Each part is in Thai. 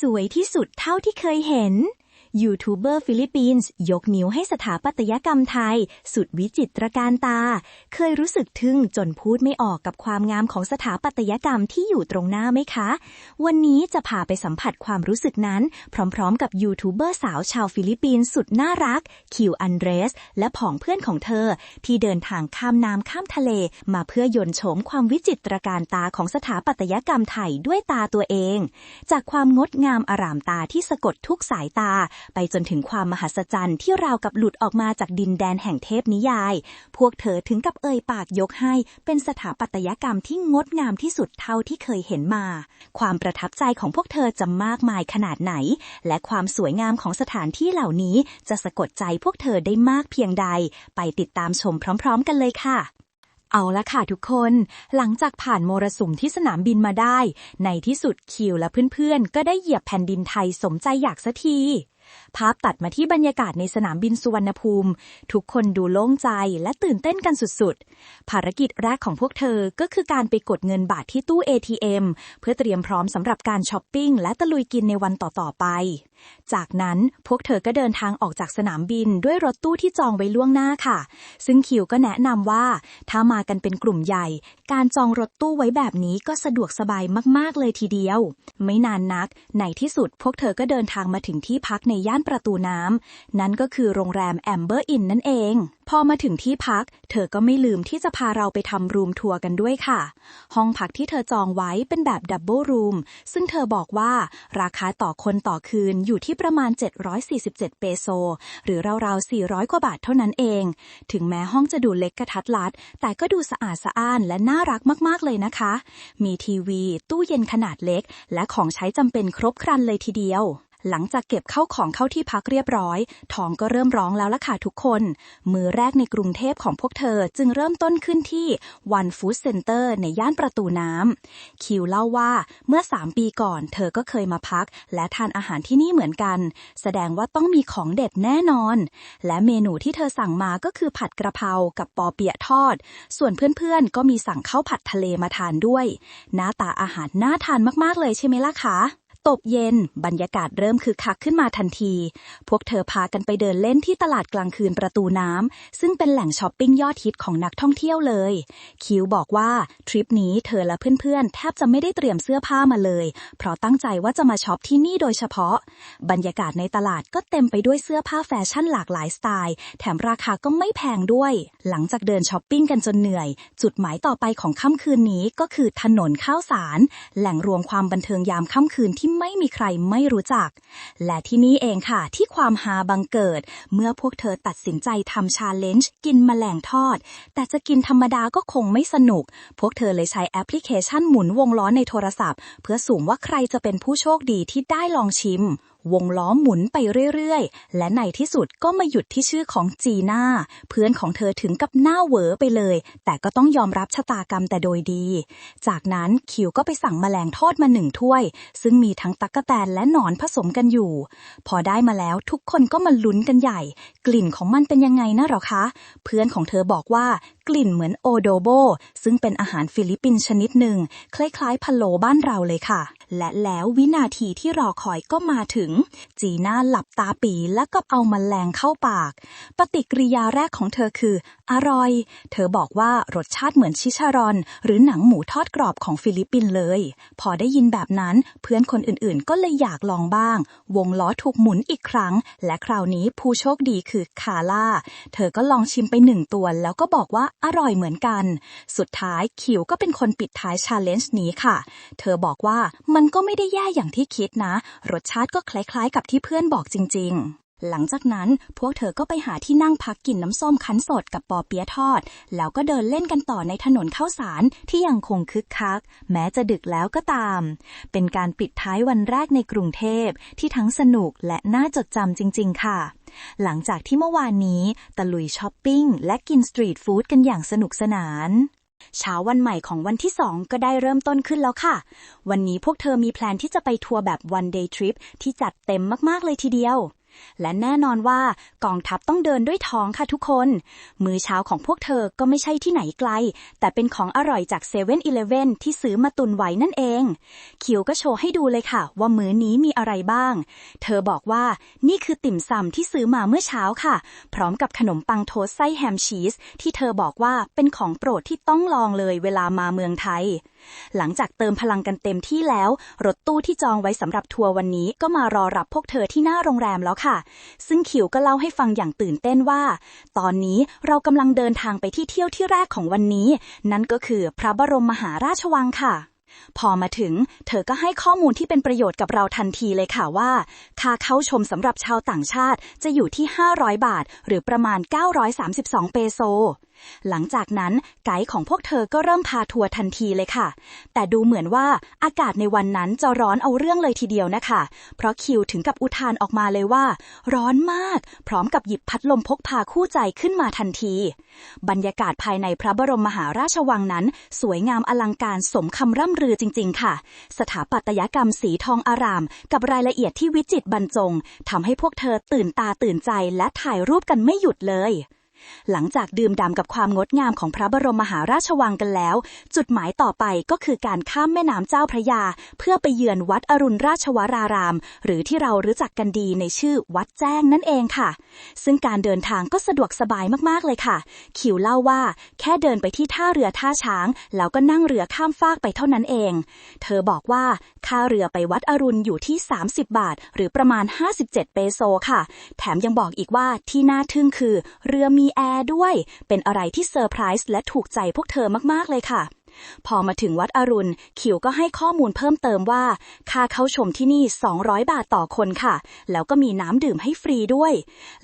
สวยที่สุดเท่าที่เคยเห็น ยูทูบเบอร์ฟิลิปปินส์ยกนิ้วให้สถาปัตยกรรมไทย สุดวิจิตรการตา เคยรู้สึกทึ่งจนพูดไม่ออกกับความงามของสถาปัตยกรรมที่อยู่ตรงหน้าไหมคะ วันนี้จะพาไปสัมผัสความรู้สึกนั้น พร้อมๆ กับยูทูบเบอร์สาวชาวฟิลิปปินส์สุดน่ารัก คิวอันเดรส และผองเพื่อนของเธอ ที่เดินทางข้ามน้ำข้ามทะเล มาเพื่อยนโฉมความวิจิตรการตาของสถาปัตยกรรมไทยด้วยตาตัวเอง จากความงดงามอารามตาที่สะกดทุกสายตาไปจนถึงความมหัศจรรย์ที่ราวกับหลุดออกมาจากดินแดนแห่งเทพนิยาย พวกเธอถึงกับเอ่ยปากยกให้เป็นสถาปัตยกรรมที่งดงามที่สุดเท่าที่เคยเห็นมา ความประทับใจของพวกเธอจะมากมายขนาดไหน และความสวยงามของสถานที่เหล่านี้จะสะกดใจพวกเธอได้มากเพียงใด ไปติดตามชมพร้อม ๆ กันเลยค่ะเอาละค่ะทุกคน หลังจากผ่านโมรสุมที่สนามบินมาได้ ในที่สุดคิวและเพื่อนๆ ก็ได้เหยียบแผ่นดินไทยสมใจอยากสักที ภาพตัดมาที่บรรยากาศในสนามบินสุวรรณภูมิ ทุกคนดูโล่งใจและตื่นเต้นกันสุดๆ ภารกิจแรกของพวกเธอก็คือการไปกดเงินบาทที่ตู้ ATM เพื่อเตรียมพร้อมสำหรับการช้อปปิ้งและตะลุยกินในวันต่อๆไป จากนั้นพวกเธอก็เดินทางออกจากสนามบินด้วยรถตู้ที่จองไว้ล่วงหน้าค่ะ ซึ่งคิวก็แนะนำว่า ถ้ามากันเป็นกลุ่มใหญ่ การจองรถตู้ไว้แบบนี้ก็สะดวกสบายมากๆเลยทีเดียว ไม่นานนัก ในที่สุดพวกเธอก็เดินทางมาถึงที่พักในย่านประตูน้ำนั่นก็คือโรงแรมแอมเบอร์อินนั่นเอง พอมาถึงที่พัก เธอก็ไม่ลืมที่จะพาเราไปทำรูมทัวร์กันด้วยค่ะ ห้องพักที่เธอจองไว้เป็นแบบดับเบิลรูมซึ่งเธอบอกว่าราคาต่อคนต่อคืนอยู่ที่ประมาณ 747 เปโซ หรือราวๆ 400 กว่าบาทเท่านั้นเอง ถึงแม้ห้องจะดูเล็กกระทัดรัด แต่ก็ดูสะอาดสะอ้านและน่ารักมากๆเลยนะคะ มีทีวี ตู้เย็นขนาดเล็ก และของใช้จำเป็นครบครันเลยทีเดียว หลังจากเก็บเข้าของเข้าที่พักเรียบร้อยท้องก็เริ่มร้องแล้วล่ะค่ะทุกคน มือแรกในกรุงเทพของพวกเธอจึงเริ่มต้นขึ้นที่ One Food Center ในย่านประตูน้ำ คิวเล่าว่าเมื่อ 3 ปีก่อน เธอก็เคยมาพัก และทานอาหารที่นี่เหมือนกัน แสดงว่าต้องมีของเด็ดแน่นอน และเมนูที่เธอสั่งมาก็คือผัดกระเพรากับปอเปี๊ยะทอด ส่วนเพื่อนๆก็มีสั่งข้าวผัดทะเลมาทานด้วย หน้าตาอาหารน่าทานมากๆเลยใช่ไหมล่ะคะ ตกเย็น บรรยากาศเริ่มคึกคักขึ้นมาทันที พวกเธอพากันไปเดินเล่นที่ตลาดกลางคืนประตูน้ำ ซึ่งเป็นแหล่งช้อปปิ้งยอดฮิตของนักท่องเที่ยวเลย คิวบอกว่าทริปนี้เธอและเพื่อนๆ แทบจะไม่ได้เตรียมเสื้อผ้ามาเลย เพราะตั้งใจว่าจะมาช็อปที่นี่โดยเฉพาะ บรรยากาศในตลาดก็เต็มไปด้วยเสื้อผ้าแฟชั่นหลากหลายสไตล์ แถมราคาก็ไม่แพงด้วย หลังจากเดินช้อปปิ้งกันจนเหนื่อย จุดหมายต่อไปของค่ำคืนนี้ก็คือถนนข้าวสาร แหล่งรวมความบันเทิงยามค่ำคืนที่ไม่มีใครไม่รู้จัก และที่นี่เองค่ะที่ความฮาบังเกิด เมื่อพวกเธอตัดสินใจทำชาเลนจ์กินแมลงทอด แต่จะกินธรรมดาก็คงไม่สนุก พวกเธอเลยใช้แอปพลิเคชันหมุนวงล้อในโทรศัพท์ เพื่อสุ่มว่าใครจะเป็นผู้โชคดีที่ได้ลองชิม วงล้อหมุนไปเรื่อยๆ และในที่สุดก็มาหยุดที่ชื่อของจีน่า เพื่อนของเธอถึงกับหน้าเหวอไปเลย แต่ก็ต้องยอมรับชะตากรรมแต่โดยดี จากนั้นคิวก็ไปสั่งแมลงทอดมาหนึ่งถ้วย ซึ่งมีทั้งตั๊กแตนและหนอนผสมกันอยู่ พอได้มาแล้วทุกคนก็มาลุ้นกันใหญ่ กลิ่นของมันเป็นยังไงนะหรอคะ เพื่อนของเธอบอกว่ากลิ่นเหมือนโอโดโบซึ่งเป็นอาหารฟิลิปปินส์ชนิดหนึ่งคล้ายๆพะโลบ้านเราเลยค่ะ และแล้ววินาทีที่รอคอยก็มาถึง จีน่าหลับตาปีแล้วก็เอามาแมลงเข้าปาก ปฏิกิริยาแรกของเธอคือ อร่อย เธอบอกว่ารสชาติเหมือนชิชารอน หรือหนังหมูทอดกรอบของฟิลิปปินส์เลย พอได้ยินแบบนั้นเพื่อนคนอื่นๆ ก็เลยอยากลองบ้าง วงล้อถูกหมุนอีกครั้ง และคราวนี้ผู้โชคดีคือคาร่า เธอก็ลองชิมไปหนึ่งตัว แล้วก็บอกว่าอร่อยเหมือนกัน สุดท้ายคิวก็เป็นคนปิดท้ายชาเลนจ์นี้ค่ะ เธอบอกว่ามันันก็ไม่ได้แย่อย่างที่คิดนะ รสชาติก็คล้ายๆ กับที่เพื่อนบอกจริง ๆ หลังจากนั้นพวกเธอก็ไปหาที่นั่งพักกินน้ำส้มคั้นสดกับปอเปี๊ยะทอด แล้วก็เดินเล่นกันต่อในถนนข้าวสารที่ยังคงคึกคัก แม้จะดึกแล้วก็ตาม เป็นการปิดท้ายวันแรกในกรุงเทพที่ทั้งสนุกและน่าจดจำจริง ๆ ค่ะหลังจากที่เมื่อวานนี้ตะลุยช้อปปิ้งและกินสตรีทฟู้ดกันอย่างสนุกสนาน เช้าวันใหม่ของวันที่ 2 ก็ได้เริ่มต้นขึ้นแล้วค่ะ วันนี้พวกเธอมีแพลนที่จะไปทัวร์แบบ one day trip ที่จัดเต็มมาก ๆ เลยทีเดียว และแน่นอนว่ากองทัพต้องเดินด้วยท้องค่ะทุกคน มื้อเช้าของพวกเธอก็ไม่ใช่ที่ไหนไกล แต่เป็นของอร่อยจากเซเว่นอีเลเว่นที่ซื้อมาตุนไว้นั่นเอง คิวก็โชว์ให้ดูเลยค่ะ ว่ามื้อนี้มีอะไรบ้าง เธอบอกว่านี่คือติ่มซำที่ซื้อมาเมื่อเช้าค่ะ พร้อมกับขนมปังโทสไส้แฮมชีส ที่เธอบอกว่าเป็นของโปรดที่ต้องลองเลยเวลามาเมืองไทยหลังจากเติมพลังกันเต็มที่แล้ว รถตู้ที่จองไว้สำหรับทัวร์วันนี้ก็มารอรับพวกเธอที่หน้าโรงแรมแล้วค่ะ ซึ่งคิวก็เล่าให้ฟังอย่างตื่นเต้นว่า ตอนนี้เรากำลังเดินทางไปที่เที่ยวที่แรกของวันนี้ นั่นก็คือพระบรมมหาราชวังค่ะพอมาถึง เธอก็ให้ข้อมูลที่เป็นประโยชน์กับเราทันทีเลยค่ะว่า ค่าเข้าชมสำหรับชาวต่างชาติจะอยู่ที่ 500 บาท หรือประมาณ 932 เปโซ หลังจากนั้นไกด์ของพวกเธอก็เริ่มพาทัวร์ทันทีเลยค่ะ แต่ดูเหมือนว่าอากาศในวันนั้นจะร้อนเอาเรื่องเลยทีเดียวนะคะ เพราะคิวถึงกับอุทานออกมาเลยว่า ร้อนมาก พร้อมกับหยิบพัดลมพกพาคู่ใจขึ้นมาทันที บรรยากาศภายในพระบรมมหาราชวังนั้น สวยงามอลังการสมคำร่ำรือจริง ๆ ค่ะ สถาปัตยกรรมสีทองอาราม กับรายละเอียดที่วิจิตรบรรจงทำให้พวกเธอตื่นตาตื่นใจและถ่ายรูปกันไม่หยุดเลย หลังจากดื่มด่ำกับความงดงามของพระบรมมหาราชวังกันแล้ว จุดหมายต่อไปก็คือการข้ามแม่น้ำเจ้าพระยา เพื่อไปเยือนวัดอรุณราชวราราม หรือที่เรารู้จักกันดีในชื่อวัดแจ้งนั่นเองค่ะ ซึ่งการเดินทางก็สะดวกสบายมากๆเลยค่ะ คิวเล่าว่าแค่เดินไปที่ท่าเรือท่าช้าง แล้วก็นั่งเรือข้ามฟากไปเท่านั้นเอง เธอบอกว่าค่าเรือไปวัดอรุณอยู่ที่ 30 บาท หรือประมาณ 57 เปโซค่ะ แถมยังบอกอีกว่าที่น่าทึ่งคือเรือมีแอร์ด้วย เป็นอะไรที่เซอร์ไพรส์และถูกใจพวกเธอมากๆเลยค่ะ พอมาถึงวัดอรุณ คิวก็ให้ข้อมูลเพิ่มเติมว่า ค่าเข้าชมที่นี่ 200 บาทต่อคนค่ะ แล้วก็มีน้ำดื่มให้ฟรีด้วย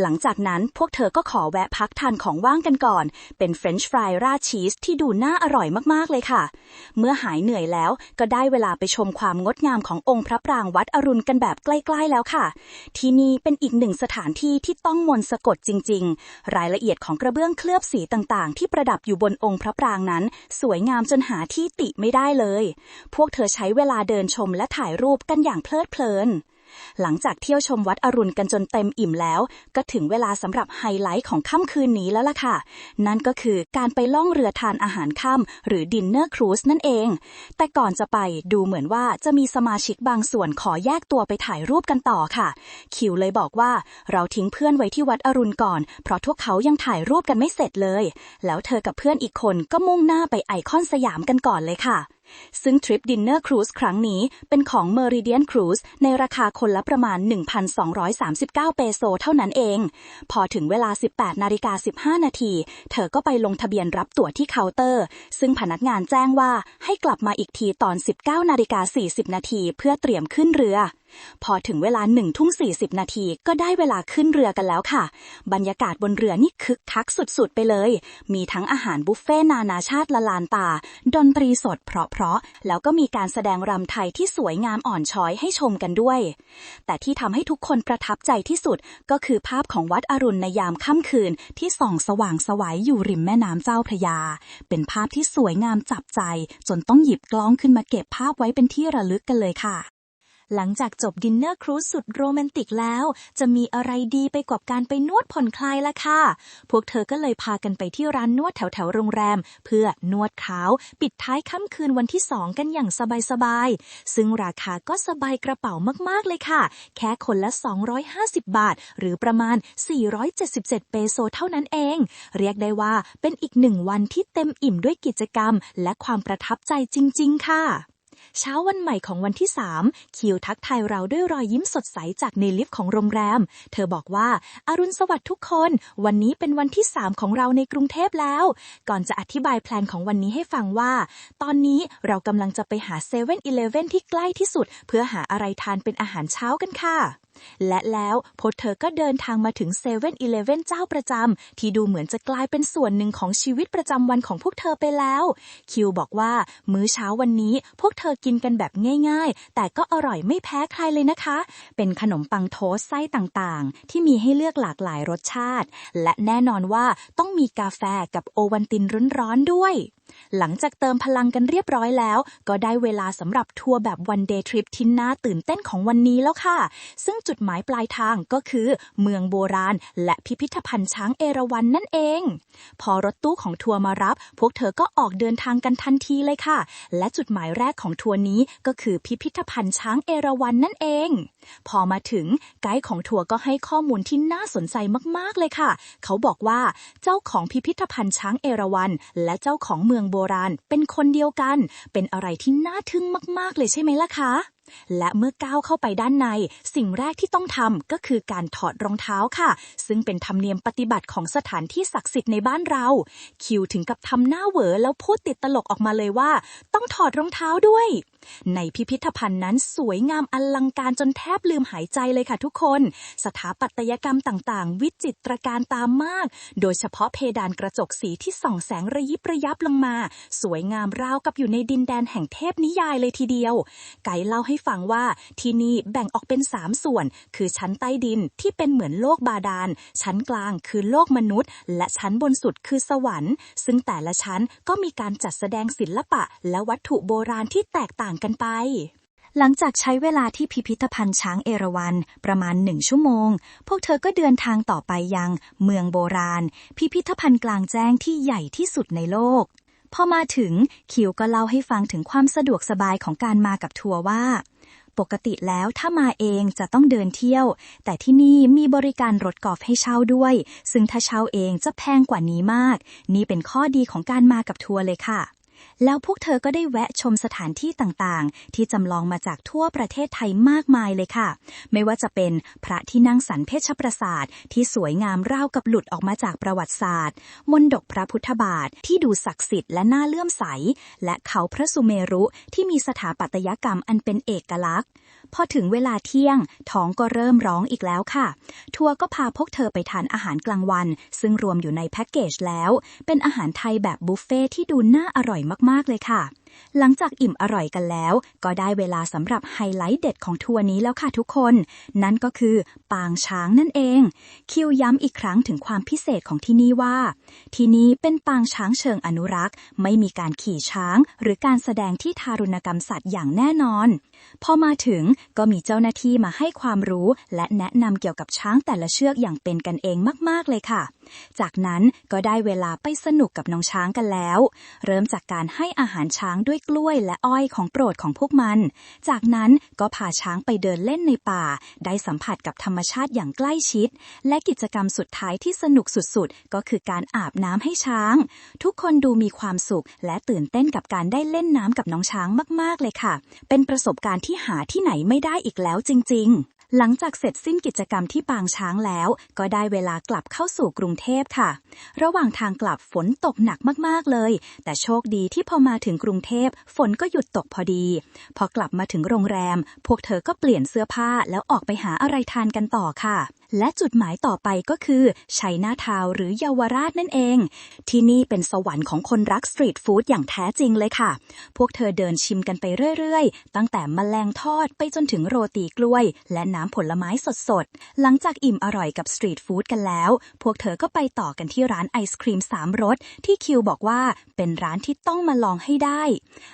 หลังจากนั้นพวกเธอก็ขอแวะพักทานของว่างกันก่อน เป็นเฟรนช์ฟรายราดชีสที่ดูน่าอร่อยมากๆเลยค่ะ เมื่อหายเหนื่อยแล้วก็ได้เวลาไปชมความงดงามขององค์พระปรางวัดอรุณกันแบบใกล้ๆแล้วค่ะ ที่นี่เป็นอีกหนึ่งสถานที่ที่ต้องมนต์สะกดจริง ๆ รายละเอียดของกระเบื้องเคลือบสีต่างๆ ที่ประดับอยู่บนองค์พระปรางนั้น สวยงามจนหาที่ติไม่ได้เลย พวกเธอใช้เวลาเดินชมและถ่ายรูปกันอย่างเพลิดเพลิน หลังจากเที่ยวชมวัดอรุณกันจนเต็มอิ่มแล้ว ก็ถึงเวลาสำหรับไฮไลท์ของค่ำคืนนี้แล้วล่ะค่ะ นั่นก็คือการไปล่องเรือทานอาหารค่ำหรือดินเนอร์ครูซนั่นเอง แต่ก่อนจะไปดูเหมือนว่าจะมีสมาชิกบางส่วนขอแยกตัวไปถ่ายรูปกันต่อค่ะ คิวเลยบอกว่าเราทิ้งเพื่อนไว้ที่วัดอรุณก่อน เพราะพวกเขายังถ่ายรูปกันไม่เสร็จเลย แล้วเธอกับเพื่อนอีกคนก็มุ่งหน้าไปไอคอนสยามกันก่อนเลยค่ะ ซึ่งทริปดินเนอร์ครูซครั้งนี้เป็นของ Meridian Cruise ในราคาคนละประมาณ 1,239 เปโซเท่านั้นเอง พอถึงเวลา 18นาฬิกา15 นาที เธอก็ไปลงทะเบียนรับตั๋วที่เคาน์เตอร์ ซึ่งพนักงานแจ้งว่าให้กลับมาอีกทีตอน 19นาฬิกา40 นาทีเพื่อเตรียมขึ้นเรือ พอถึงเวลาหนึ่งทุ่ม40นาทีก็ได้เวลาขึ้นเรือกันแล้วค่ะ บรรยากาศบนเรือนี่คึกคักสุดๆไปเลย มีทั้งอาหารบุฟเฟ่นานาชาติละลานตา ดนตรีสดเพราะๆ แล้วก็มีการแสดงรำไทยที่สวยงามอ่อนช้อยให้ชมกันด้วย แต่ที่ทำให้ทุกคนประทับใจที่สุดก็คือภาพของวัดอรุณในยามค่ำคืนที่ส่องสว่างสวัยอยู่ริมแม่น้ำเจ้าพระยา เป็นภาพที่สวยงามจับใจ จนต้องหยิบกล้องขึ้นมาเก็บภาพไว้เป็นที่ระลึกกันเลยค่ะ หลังจากจบดินเนอร์ครูซสุดโรแมนติกแล้ว จะมีอะไรดีไปกว่าการไปนวดผ่อนคลายล่ะค่ะ พวกเธอก็เลยพากันไปที่ร้านนวดแถวแถวโรงแรม เพื่อนวดขาว ปิดท้ายค่ำคืนวันที่สองกันอย่างสบายๆ ซึ่งราคาก็สบายกระเป๋ามากๆเลยค่ะ แค่คนละ 250 บาท หรือประมาณ 477 เปโซเท่านั้นเอง เรียกได้ว่าเป็นอีกหนึ่งวันที่เต็มอิ่มด้วยกิจกรรม และความประทับใจจริง ๆ ค่ะ เช้าวันใหม่ของวันที่ 3 คิวทักทายเราด้วยรอยยิ้มสดใสจากในลิฟต์ของโรงแรม เธอบอกว่าอารุณสวัสดิ์ทุกคน วันนี้เป็นวันที่ 3 ของเราในกรุงเทพแล้ว ก่อนจะอธิบายแพลนของวันนี้ให้ฟังว่า ตอนนี้เรากำลังจะไปหาเซเว่นอีเลฟเว่นที่ใกล้ที่สุด เพื่อหาอะไรทานเป็นอาหารเช้ากันค่ะ และแล้วพวกเธอก็เดินทางมาถึง7 e เ e ่ e อเจ้าประจำที่ดูเหมือนจะกลายเป็นส่วนหนึ่งของชีวิตประจำวันของพวกเธอไปแล้ว คิวบอกว่ามื้อเช้าวันนี้พวกเธอกินกันแบบง่ายๆ แต่ก็อร่อยไม่แพ้ใครเลยนะคะ เป็นขนมปังโทสต์ไส้ต่างๆ ที่มีให้เลือกหลากหลายรสชาติ และแน่นอนว่าต้องมีกาแฟกับโอวัลตินร้อนๆด้วย หลังจากเติมพลังกันเรียบร้อยแล้ว ก็ได้เวลาสำหรับทัวร์แบบวันเดย์ทริปที่น่าตื่นเต้นของวันนี้แล้วค่ะ ซึ่งจุดหมายปลายทางก็คือ เมืองโบราณ และพิพิธภัณฑ์ช้างเอราวัณนั่นเอง พอรถตู้ของทัวร์มารับ พวกเธอก็ออกเดินทางกันทันทีเลยค่ะ และจุดหมายแรกของทัวร์นี้ก็คือพิพิธภัณฑ์ช้างเอราวัณนั่นเอง พอมาถึงไกด์ของทัวร์ก็ให้ข้อมูลที่น่าสนใจมากๆเลยค่ะ เขาบอกว่าเจ้าของพิพิธภัณฑ์ช้างเอราวัณและเจ้าของเมืองโบราณเป็นคนเดียวกัน เป็นอะไรที่น่าทึ่งมาก ๆ เลยใช่ไหมล่ะคะ และเมื่อก้าวเข้าไปด้านใน สิ่งแรกที่ต้องทำก็คือการถอดรองเท้าค่ะ ซึ่งเป็นธรรมเนียมปฏิบัติของสถานที่ศักดิ์สิทธิ์ในบ้านเรา คิวถึงกับทำหน้าเหวอแล้วพูดติดตลกออกมาเลยว่า ต้องถอดรองเท้าด้วย ในพิพิธภัณฑ์นั้นสวยงามอลังการจนแทบลืมหายใจเลยค่ะทุกคน สถาปัตยกรรมต่างๆ วิจิตรการตามมาก โดยเฉพาะเพดานกระจกสีที่ส่องแสงระยิบระยับลงมา สวยงามราวกับอยู่ในดินแดนแห่งเทพนิยายเลยทีเดียว ไกด์เล่าให้ฟังว่าที่นี่แบ่งออกเป็น 3 ส่วน คือชั้นใต้ดินที่เป็นเหมือนโลกบาดาล ชั้นกลางคือโลกมนุษย์ และชั้นบนสุดคือสวรรค์ ซึ่งแต่ละชั้นก็มีการจัดแสดงศิลปะและวัตถุโบราณที่แตกต่างกันไป หลังจากใช้เวลาที่พิพิธภัณฑ์ช้างเอราวัณประมาณหนึ่งชั่วโมง พวกเธอก็เดินทางต่อไปยัง เมืองโบราณ พิพิธภัณฑ์กลางแจ้งที่ใหญ่ที่สุดในโลก พอมาถึงคิวก็เล่าให้ฟังถึงความสะดวกสบายของการมากับทัวร์ว่าปกติแล้วถ้ามาเองจะต้องเดินเที่ยว แต่ที่นี่มีบริการรถกอล์ฟให้เช่าด้วย ซึ่งถ้าเช่าเองจะแพงกว่านี้มาก นี่เป็นข้อดีของการมากับทัวร์เลยค่ะ แล้วพวกเธอก็ได้แวะชมสถานที่ต่างๆ ที่จำลองมาจากทั่วประเทศไทยมากมายเลยค่ะ ไม่ว่าจะเป็นพระที่นั่งสันเพชรปราสาทที่สวยงามราวกับหลุดออกมาจากประวัติศาสตร์ มนดกพระพุทธบาทที่ดูศักดิ์สิทธิ์และน่าเลื่อมใส และเขาพระสุเมรุที่มีสถาปัตยกรรมอันเป็นเอกลักษณ์ พอถึงเวลาเที่ยง ท้องก็เริ่มร้องอีกแล้วค่ะ ทัวร์ก็พาพวกเธอไปทานอาหารกลางวัน ซึ่งรวมอยู่ในแพ็กเกจแล้ว เป็นอาหารไทยแบบบุฟเฟ่ที่ดูน่าอร่อยมากๆเลยค่ะ หลังจากอิ่มอร่อยกันแล้ว ก็ได้เวลาสำหรับไฮไลท์เด็ดของทัวร์นี้แล้วค่ะทุกคน นั่นก็คือ ปางช้างนั่นเอง คิวย้ำอีกครั้งถึงความพิเศษของที่นี่ว่า ที่นี่เป็นปางช้างเชิงอนุรักษ์ ไม่มีการขี่ช้าง หรือการแสดงที่ทารุณกรรมสัตว์อย่างแน่นอน พอมาถึงก็มีเจ้าหน้าที่มาให้ความรู้ และแนะนำเกี่ยวกับช้างแต่ละเชือกอย่างเป็นกันเองมาก ๆเลยค่ะจากนั้นก็ได้เวลาไปสนุกกับน้องช้างกันแล้ว เริ่มจากการให้อาหารช้างด้วยกล้วยและอ้อยของโปรดของพวกมัน จากนั้นก็พาช้างไปเดินเล่นในป่า ได้สัมผัสกับธรรมชาติอย่างใกล้ชิด และกิจกรรมสุดท้ายที่สนุกสุดๆ ก็คือการอาบน้ำให้ช้าง ทุกคนดูมีความสุข และตื่นเต้นกับการได้เล่นน้ำกับน้องช้างมากๆเลยค่ะ เป็นประสบการณ์ที่หาที่ไหนไม่ได้อีกแล้วจริง ๆ หลังจากเสร็จสิ้นกิจกรรมที่ปางช้างแล้ว ก็ได้เวลากลับเข้าสู่กรุงเทพค่ะ ระหว่างทางกลับฝนตกหนักมากๆเลย แต่โชคดีที่พอมาถึงกรุงเทพฝนก็หยุดตกพอดี พอกลับมาถึงโรงแรม พวกเธอก็เปลี่ยนเสื้อผ้าแล้วออกไปหาอะไรทานกันต่อค่ะ และจุดหมายต่อไปก็คือชัยนาทาวหรือเยาวราชนั่นเอง ที่นี่เป็นสวรรค์ของคนรักสตรีทฟู้ดอย่างแท้จริงเลยค่ะ พวกเธอเดินชิมกันไปเรื่อยๆ ตั้งแต่มแมลงทอดไปจนถึงโรตีกล้วย และน้ำผลไม้สดๆ หลังจากอิ่มอร่อยกับสตรีทฟู้ดกันแล้ว พวกเธอก็ไปต่อกันที่ร้านไอศครีมสามรสที่คิวบอกว่าเป็นร้านที่ต้องมาลองให้ได้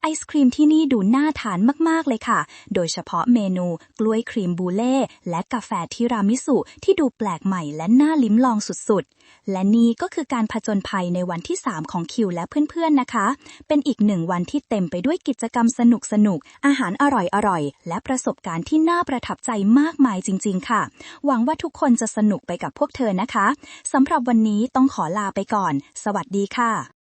ไอศครีมที่นี่ดูน่าทานมากๆเลยค่ะ โดยเฉพาะเมนูกล้วยครีมบูเล่และกาแฟทิรามิสุที่ดูแปลกใหม่และน่าลิ้มลองสุดๆ และนี่ก็คือการผจญภัยในวันที่ 3 ของคิวและเพื่อนๆนะคะ เป็นอีกหนึ่งวันที่เต็มไปด้วยกิจกรรมสนุกๆอาหารอร่อยๆ และประสบการณ์ที่น่าประทับใจมากมายจริงๆ ค่ะ หวังว่าทุกคนจะสนุกไปกับพวกเธอนะคะสำหรับวันนี้ต้องขอลาไปก่อน สวัสดีค่ะ